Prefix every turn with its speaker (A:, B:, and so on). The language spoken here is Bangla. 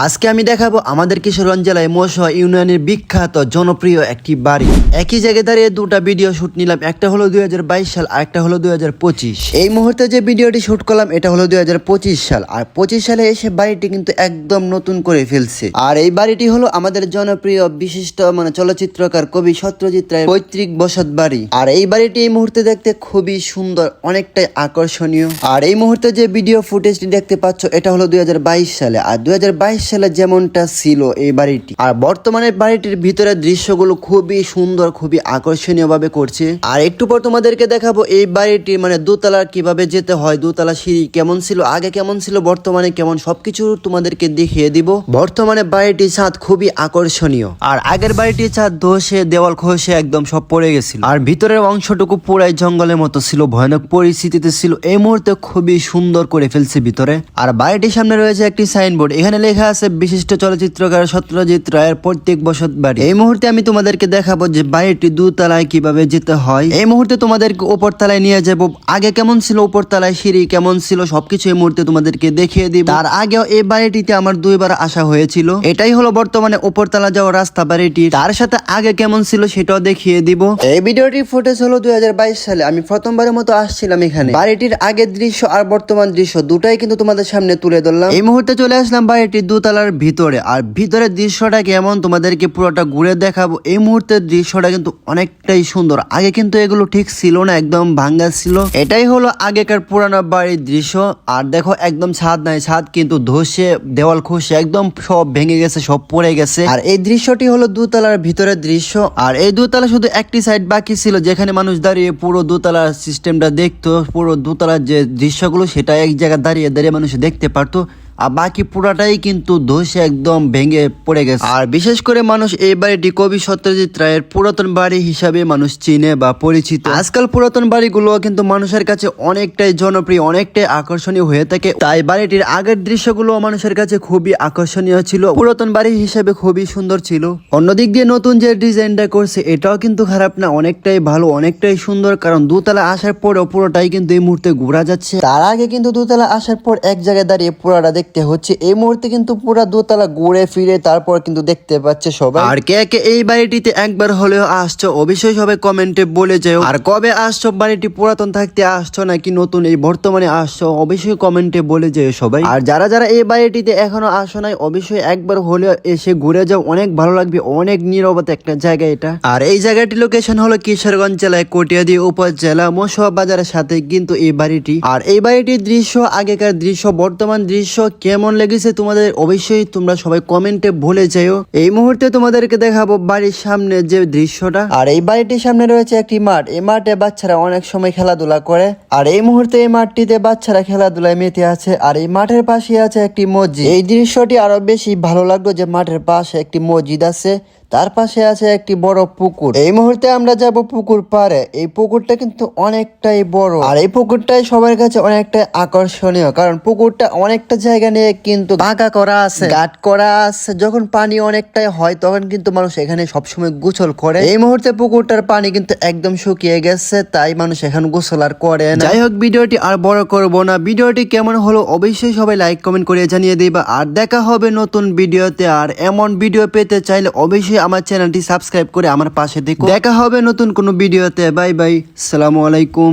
A: আজকে আমি দেখাবো আমাদের কিশোরগঞ্জ জেলায় মশা ইউনিয়নের বিখ্যাত, জনপ্রিয় একটি বাড়ি। একই জায়গায় দাঁড়িয়ে দুটা ভিডিও শুট নিলাম। একটা হলো দুই হাজার বাইশ সাল, আর একটা হলো দুই হাজার পঁচিশ। এই মুহূর্তে যে ভিডিওটি শুট করলাম, এটা হলো দুই হাজার পঁচিশ সাল। আর পঁচিশ সালে এসে বাড়িটি কিন্তু একদম নতুন করে ফেলছে। আর এই বাড়িটি হলো আমাদের জনপ্রিয় বিশিষ্ট মানে চলচ্চিত্রকার কবি সত্যজিৎ রায়ের পৈতৃক বসত বাড়ি। আর এই বাড়িটি এই মুহূর্তে দেখতে খুবই সুন্দর, অনেকটাই আকর্ষণীয়। আর এই মুহূর্তে যে ভিডিও ফুটেজটি দেখতে পাচ্ছ, এটা হলো দুই হাজার বাইশ সালে। আর দুই হাজার বাইশ সালে যেমনটা ছিল এই বাড়িটি। আর বর্তমানে বাড়িটির ভিতরের দৃশ্যগুলো খুবই সুন্দর, খুবই আকর্ষণীয় ভাবে করছে। আর একটু পর তোমাদেরকে দেখাবো এই বাড়িটি মানে দোতলা, কীভাবে যেতে হয়, দোতলা সিঁড়ি কেমন ছিল, আগে কেমন ছিল, বর্তমানে কেমন, সবকিছু তোমাদেরকে দেখিয়ে দিব। বর্তমানে বাড়িটির ছাদ খুবই আকর্ষণীয়। আর আগের বাড়িটির ছাদ ধসে, দেওয়াল খসে একদম সব পড়ে গেছিল। আর ভিতরের অংশটুকু পুরাই জঙ্গলের মতো ছিল, ভয়ানক পরিস্থিতিতে ছিল। এই মুহূর্তে খুবই সুন্দর করে ফেলছে ভিতরে। আর বাড়িটির সামনে রয়েছে একটি সাইনবোর্ড, এখানে লেখা আছে বিশিষ্ট চলচ্চিত্রকার সত্যজিৎ রায়ের প্রত্যেক বসত বাড়ি। এই মুহূর্তে আমি তোমাদেরকে দেখাবো যে বাড়িটি দুতলায় কীভাবে যেতে হয়। এই মুহূর্তে তোমাদেরকে উপর তলায় নিয়ে যাব। আগে কেমন ছিল উপর তলায় সিঁড়ি কেমন ছিল, সবকিছু এই মুহূর্তে তোমাদেরকে দেখিয়ে দিব। তার আগেও এই বাড়িটিতে আমার দুইবার আসা হয়েছিল। এটাই হলো বর্তমানে উপরতলা যাওয়ার রাস্তা বাড়িটি তার সাথে আগে কেমন ছিল সেটাও দেখিয়ে দিব। এই ভিডিওটি ফুটেজ হলো দুই হাজার বাইশ সালে। আমি প্রথমবারের মতো আসছিলাম এখানে। বাড়িটির আগের দৃশ্য আর বর্তমান দৃশ্য দুটাই কিন্তু তোমাদের সামনে তুলে ধরলাম। এই মুহূর্তে চলে আসলাম বাড়িটির দুতলার ভিতরে। আর ভিতরের দৃশ্যটা কেমন তোমাদেরকে পুরোটা ঘুরে দেখাবো। এই মুহূর্তের দৃশ্যটা কিন্তু অনেকটাই সুন্দর। আগে কিন্তু এগুলো ঠিক ছিল না, একদম ভাঙ্গা ছিল। এটাই হলো আগেকার পুরানো বাড়ির দৃশ্য। আর দেখো, একদম ছাদ নাই। ছাদ কিন্তু ধসে, দেওয়াল খসে, একদম সব ভেঙে গেছে, সব পড়ে গেছে। আর এই দৃশ্যটি হলো দুতলার ভিতরের দৃশ্য। আর এই দুতলা শুধু একটি সাইড বাকি ছিল, যেখানে মানুষ দাঁড়িয়ে পুরো দুতলার সিস্টেমটা দেখতো। পুরো দুতলার যে দৃশ্যগুলো, সেটা এক জায়গায় দাঁড়িয়ে দাঁড়িয়ে মানুষ দেখতে পারতো। আর বাকি পুরাটাই কিন্তু ধসে একদম ভেঙে পড়ে গেছে। আর বিশেষ করে মানুষ এই বাড়িটি কবি সত্যজিৎ রায়ের পুরাতন বাড়ি হিসাবে মানুষ চিনে বা পরিচিত। আজকাল পুরাতন বাড়িগুলো কিন্তু মানুষের কাছে অনেকটাই জনপ্রিয় অনেকটাই আকর্ষণীয় হয়ে থাকে। তাই বাড়িটির আগের দৃশ্যগুলো মানুষের কাছে খুবই আকর্ষণীয় ছিল। পুরাতন বাড়ি হিসাবে খুবই সুন্দর ছিল। অন্যদিক দিয়ে নতুন যে ডিজাইনটা করছে এটাও কিন্তু খারাপ না অনেকটাই ভালো অনেকটাই সুন্দর। কারণ দুতলা আসার পরেও পুরোটাই কিন্তু এই মুহূর্তে ঘোরা যাচ্ছে। তার আগে কিন্তু দুতলা আসার পর এক জায়গায় দাঁড়িয়ে পুরাটা দেখতে হচ্ছে। এই মুহূর্তে কিন্তু পুরা দোতলা ঘুরে ফিরে তারপর কিন্তু দেখতে পাচ্ছে সবাই। আর কে কে এই বাড়িটিতে একবার হলেও আসছো, অবশ্যই সবাই কমেন্টে বলে যাও। আর কবে আসছো, বাড়িটি পুরাতন থাকতে আসছো নাকি নতুন, এই বর্তমানে আসছো, অবশ্যই কমেন্টে বলে যাও সবাই। আর যারা যারা এই বাড়িটিতে এখনও আসো নাই, অবশ্যই একবার হলেও এসে ঘুরে যাও। অনেক ভালো লাগবে, অনেক নীরবতা একটা জায়গা এটা। আর এই জায়গাটি লোকেশন হলো কিশোরগঞ্জ জেলায় কটিয়াদি উপজেলা মশোয়া বাজারের সাথে কিন্তু এই বাড়িটি। আর এই বাড়িটির দৃশ্য, আগেকার দৃশ্য, বর্তমান দৃশ্য কেমন লেগেছে তোমাদের? অবশ্যই তোমরা সবাই কমেন্টে ভুলে যাইও। এই মুহূর্তে তোমাদেরকে দেখাবো বাড়ির সামনে যে দৃশ্যটা। আর এই বাড়িটির সামনে রয়েছে একটি মাঠ। এই মাঠে বাচ্চারা অনেক সময় খেলাধুলা করে। আর এই মুহূর্তে এই মাঠটিতে বাচ্চারা খেলাধুলায় মেতে আছে। আর এই মাঠের পাশে আছে একটি মসজিদ। এই দৃশ্যটি আরও বেশি ভালো লাগল যে মাঠের পাশে একটি মসজিদ আছে। তার পাশে আছে একটি বড় পুকুর। এই মুহূর্তে আমরা যাব পুকুর পাড়ে। এই পুকুরটা কিন্তু অনেকটাই বড়। আর এই পুকুরটাই সবার কাছে অনেকটাই আকর্ষণীয়। কারণ পুকুরটা অনেকটা জায়গা নিয়ে কিন্তু বাঁকা করা আছে গাট করা আছে। যখন পানি অনেকটাই হয় তখন কিন্তু মানুষ এখানে সবসময় গোসল করে। এই মুহূর্তে পুকুরটার পানি কিন্তু একদম শুকিয়ে গেছে তাই মানুষ এখন গোসল আর করে না। যাই হোক ভিডিওটি আর বড় করব না। ভিডিওটি কেমন হলো অবশ্যই সবাই লাইক কমেন্ট করে জানিয়ে দিবা। আর দেখা হবে নতুন ভিডিওতে। আর এমন ভিডিও পেতে চাইলে অবশ্যই আমার চ্যানেলটি সাবস্ক্রাইব করে আমার পাশে দেখো। দেখা হবে নতুন কোনো ভিডিওতে। Bye bye. সালামু আলাইকুম।